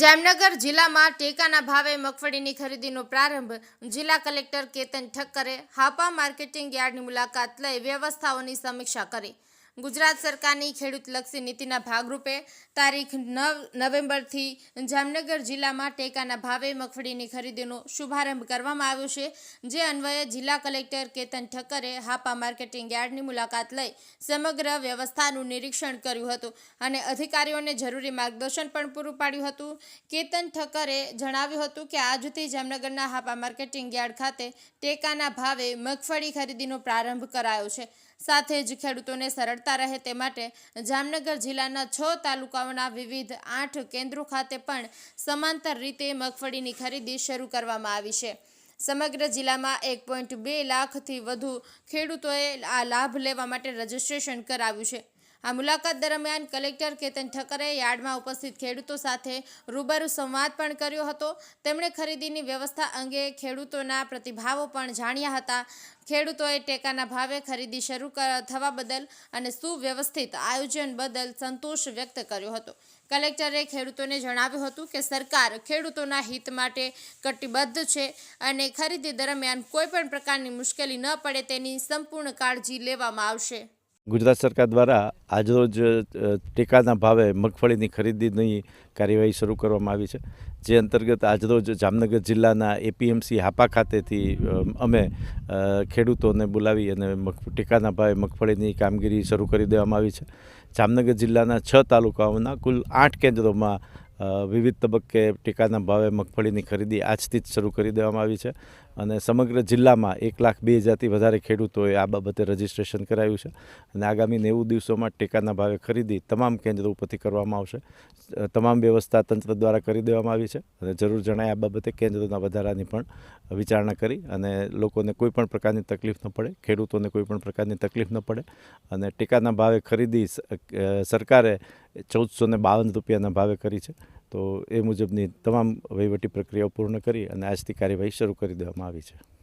જામનગર જિલ્લામાં ટેકાના ભાવે મગફળીની ખરીદીનો પ્રારંભ જિલ્લા કલેક્ટર કેતન ઠક્કરે, હાપા માર્કેટિંગ યાર્ડની મુલાકાત લઈ વ્યવસ્થાઓની સમીક્ષા કરી. ગુજરાત સરકારની ખેડૂતલક્ષી નીતિના ભાગરૂપે તારીખ નવ નવેમ્બરથી જામનગર જિલ્લામાં ટેકાના ભાવે મગફળીની ખરીદીનો શુભારંભ કરવામાં આવ્યો છે. જે અન્વયે જિલ્લા કલેક્ટર કેતન ઠક્કરે હાપા માર્કેટિંગ યાર્ડની મુલાકાત લઈ સમગ્ર વ્યવસ્થાનું નિરીક્ષણ કર્યું હતું અને અધિકારીઓને જરૂરી માર્ગદર્શન પણ પૂરું પાડ્યું હતું. કેતન ઠક્કરે જણાવ્યું હતું કે આજથી જામનગરના હાપા માર્કેટિંગ યાર્ડ ખાતે ટેકાના ભાવે મગફળી ખરીદીનો પ્રારંભ કરાયો છે. સાથે જ ખેડૂતોને સરળતા રહે તે માટે જામનગર જિલ્લાના છ તાલુકાઓના વિવિધ આઠ કેન્દ્રો ખાતે પણ સમાંતર રીતે મગફળીની ખરીદી શરૂ કરવામાં આવી છે. સમગ્ર જિલ્લામાં એક પોઈન્ટ બે લાખથી વધુ ખેડૂતોએ આ લાભ લેવા માટે રજીસ્ટ્રેશન કરાવ્યું છે. આ મુલાકાત દરમિયાન કલેક્ટર કેતન ઠક્કરે યાર્ડમાં ઉપસ્થિત ખેડૂતો સાથે રૂબરૂ સંવાદ પણ કર્યો હતો. તેમણે ખરીદીની વ્યવસ્થા અંગે ખેડૂતોના પ્રતિભાવો પણ જાણ્યા હતા. ખેડૂતોએ ટેકાના ભાવે ખરીદી શરૂ થવા બદલ અને સુવ્યવસ્થિત આયોજન બદલ સંતોષ વ્યક્ત કર્યો હતો. કલેક્ટરે ખેડૂતોને જણાવ્યું હતું કે સરકાર ખેડૂતોના હિત માટે કટિબદ્ધ છે અને ખરીદી દરમિયાન કોઈપણ પ્રકારની મુશ્કેલી ન પડે તેની સંપૂર્ણ કાળજી લેવામાં આવશે. ગુજરાત સરકાર દ્વારા આજરોજ ટેકાના ભાવે મગફળીની ખરીદીની કાર્યવાહી શરૂ કરવામાં આવી છે. જે અંતર્ગત આજરોજ જામનગર જિલ્લાના એપીએમસી હાપા ખાતેથી અમે ખેડૂતોને બોલાવી અને મગ, ટેકાના ભાવે મગફળીની કામગીરી શરૂ કરી દેવામાં આવી છે. જામનગર જિલ્લાના છ તાલુકાઓના કુલ આઠ કેન્દ્રોમાં વિવિધ તબક્કે ટેકાના ભાવે મગફળીની ખરીદી આજથી જ શરૂ કરી દેવામાં આવી છે અને સમગ્ર જિલ્લામાં એક લાખ બે હજારથી વધારે ખેડૂતોએ આ બાબતે રજીસ્ટ્રેશન કરાવ્યું છે અને આગામી નેવું દિવસોમાં ટેકાના ભાવે ખરીદી તમામ કેન્દ્રો ઉપરથી કરવામાં આવશે. તમામ વ્યવસ્થા તંત્ર દ્વારા કરી દેવામાં આવી છે અને જરૂર જણાય આ બાબતે કેન્દ્રોના વધારાની પણ વિચારણા કરી અને લોકોને કોઈ પણ પ્રકારની તકલીફ ન પડે, ખેડૂતોને કોઈ પણ પ્રકારની તકલીફ ન પડે અને ટેકાના ભાવે ખરીદી સરકારે ચૌદસો ને બાવન રૂપિયાના ભાવે કરી છે. તો એ મુજબની તમામ વહીવટી પ્રક્રિયાઓ પૂર્ણ કરી અને આજથી કાર્યવાહી શરૂ કરી દેવામાં આવી છે.